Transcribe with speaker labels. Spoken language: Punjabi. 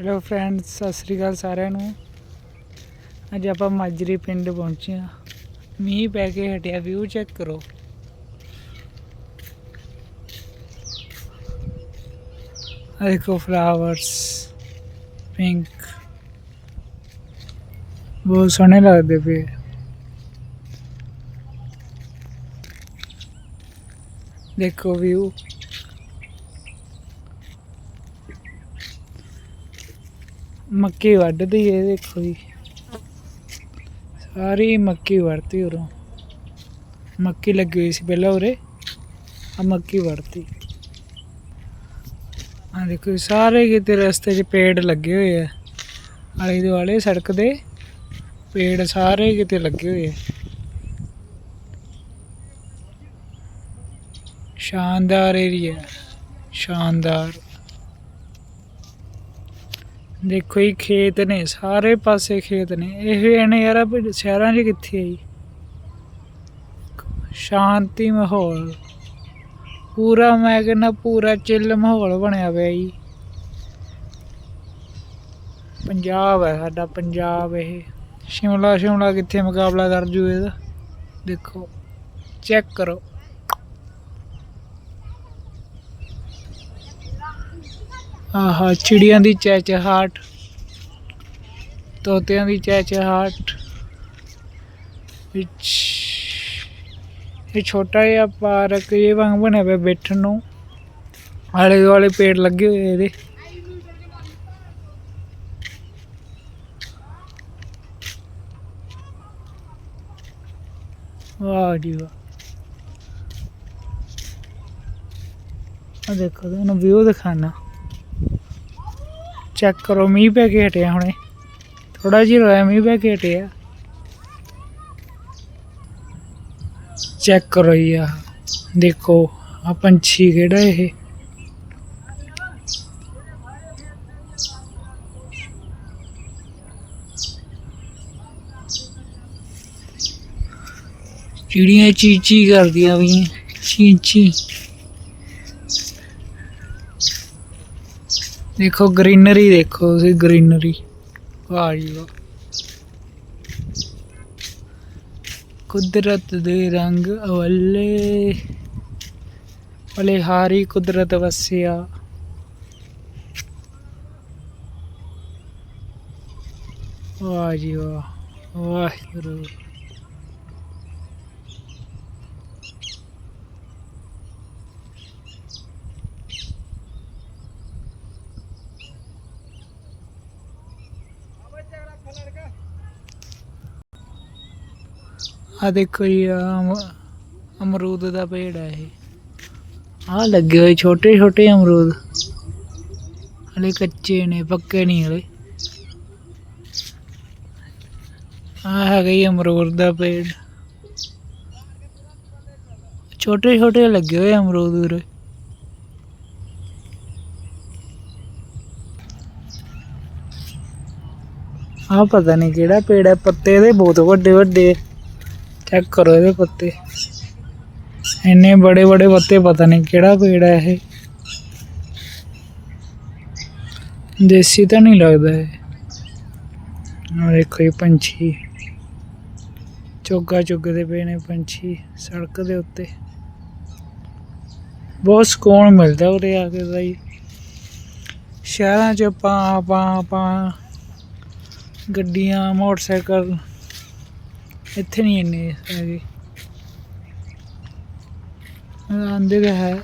Speaker 1: ਹੈਲੋ ਫਰੈਂਡਸ ਸਤਿ ਸ੍ਰੀ ਅਕਾਲ ਸਾਰਿਆਂ ਨੂੰ। ਅੱਜ ਆਪਾਂ ਮਾਜਰੀ ਪਿੰਡ ਪਹੁੰਚੇ ਹਾਂ। ਮੀਂਹ ਪੈ ਕੇ ਹਟਿਆ ਵਿਊ ਚੈੱਕ ਕਰੋ। ਦੇਖੋ ਫਲਾਵਰਸ ਪਿੰਕ ਬਹੁਤ ਸੋਹਣੇ ਲੱਗਦੇ ਪਏ। ਦੇਖੋ ਵਿਊ ਮੱਕੀ ਵੱਢਦੀ ਏ ਦੇਖੋ ਜੀ। ਸਾਰੀ ਮੱਕੀ ਵੜਤੀ ਉਰੋਂ। ਮੱਕੀ ਲੱਗੀ ਹੋਈ ਸੀ ਪਹਿਲਾਂ ਉਰੇ ਆ ਮੱਕੀ ਵੜਤੀ ਆ ਦੇਖੋ ਸਾਰੇ ਕਿਤੇ ਰਸਤੇ 'ਚ ਪੇੜ ਲੱਗੇ ਹੋਏ ਆ। ਆਲੇ ਦੁਆਲੇ ਸੜਕ ਦੇ ਪੇੜ ਸਾਰੇ ਕਿਤੇ ਲੱਗੇ ਹੋਏ ਆ। ਸ਼ਾਨਦਾਰ ਏਰੀਆ, ਸ਼ਾਨਦਾਰ। ਦੇਖੋ ਇਹ ਖੇਤ ਨੇ, ਸਾਰੇ ਪਾਸੇ ਖੇਤ ਨੇ। ਇਹ ਨੇ ਯਾਰ ਸ਼ਹਿਰਾਂ 'ਚ ਕਿੱਥੇ ਜੀ? ਸ਼ਾਂਤੀ ਮਾਹੌਲ। ਪੂਰਾ ਮੈਂ ਕਹਿੰਦਾ ਪੂਰਾ ਚਿੱਲ ਮਾਹੌਲ ਬਣਿਆ ਪਿਆ ਜੀ। ਪੰਜਾਬ ਹੈ ਸਾਡਾ, ਪੰਜਾਬ ਇਹ। ਸ਼ਿਮਲਾ ਸ਼ਿਮਲਾ ਕਿੱਥੇ ਮੁਕਾਬਲਾ ਕਰ ਜੂ ਇਹਦਾ? ਦੇਖੋ, ਚੈੱਕ ਕਰੋ। ਆਹਾ, ਚਿੜੀਆਂ ਦੀ ਚਹਿਚਹਾਟ ਤੋਤਿਆਂ ਦੀ ਚਹਿਚਹਾਟ ਵਿੱਚ ਇਹ ਛੋਟਾ ਜਿਹਾ ਪਾਰਕ, ਇਹ ਵਾਂਗ ਬਣਿਆ ਪਿਆ ਬੈਠਣ ਨੂੰ। ਆਲੇ ਦੁਆਲੇ ਪੇੜ ਲੱਗੇ ਹੋਏ ਇਹਦੇ। ਵਾਹ ਜੀ ਵਾਹ। ਆ ਦੇਖੋ ਤੁਹਾਨੂੰ ਵਿਊ ਦਿਖਾਣਾ ਚੈੱਕ ਕਰੋ, ਮੀਂਹ ਪੈ ਕੇ ਹਟਿਆ ਹੁਣੇ। ਥੋੜਾ ਜਿਹਾ ਹੋਇਆ ਮੀਂਹ ਪੈ ਕੇ ਹਟਿਆ। ਚੈੱਕ ਕਰੋ ਜੀ ਦੇਖੋ ਆ ਪੰਛੀ ਕਿਹੜਾ ਇਹ? ਚਿੜੀਆਂ ਚੀਚੀ ਕਰਦੀਆਂ ਵੀ ਚੀਚੀ ਦੇਖੋ ਗ੍ਰੀਨਰੀ ਦੇਖੋ ਤੁਸੀਂ ਗ੍ਰੀਨਰੀ ਵਾਹ ਜੀ ਵਾਹ। ਕੁਦਰਤ ਦੇ ਰੰਗ ਅਵੱਲੇ। ਹਾਰੀ ਕੁਦਰਤ ਵਸਿਆ। ਵਾਹ ਜੀ ਵਾਹ। ਵਾਹਿਗੁਰੂ। ਆ ਦੇਖੋ ਜੀ ਆਹ ਅਮਰੂਦ ਦਾ ਪੇੜ ਹੈ ਇਹ। ਆ ਲੱਗੇ ਹੋਏ ਛੋਟੇ ਛੋਟੇ ਅਮਰੂਦ। ਹਲੇ ਕੱਚੇ ਨੇ, ਪੱਕੇ ਨਹੀਂ ਹਲੇ। ਆ ਹੈਗਾ ਜੀ ਅਮਰੂਦ ਦਾ ਪੇੜ। ਛੋਟੇ ਛੋਟੇ ਲੱਗੇ ਹੋਏ ਅਮਰੂਦ ਉਰੇ। ਆ ਪਤਾ ਨਹੀਂ ਕਿਹੜਾ ਪੇੜ ਹੈ ਪੱਤੇ ਇਹਦੇ ਬਹੁਤ ਵੱਡੇ ਵੱਡੇ ਚੈੱਕ ਕਰੋ ਇਹਦੇ ਪੱਤੇ। ਇੰਨੇ ਬੜੇ ਬੜੇ ਪੱਤੇ ਪਤਾ ਨਹੀਂ ਕਿਹੜਾ ਪੇੜ ਹੈ ਇਹ। ਦੇਸੀ ਤਾਂ ਨਹੀਂ ਲੱਗਦਾ ਇਹ। ਆ ਦੇਖੋ ਇਹ ਪੰਛੀ। ਚੋਗਾ ਚੁੱਗਦੇ ਪਏ ਨੇ ਪੰਛੀ ਸੜਕ ਦੇ ਉੱਤੇ। ਬਹੁਤ ਸਕੂਨ ਮਿਲਦਾ ਉਰੇ ਆ ਕੇ ਦਾ ਸ਼ਹਿਰਾਂ 'ਚ ਆਪਾਂ ਆਪਾਂ ਆਪਾਂ ਗੱਡੀਆਂ ਮੋਟਰਸਾਈਕਲ ਇੱਥੇ ਨਹੀਂ ਇੰਨੇ ਹੈਗੇ। ਆਂਦੇ ਤਾਂ ਹੈ।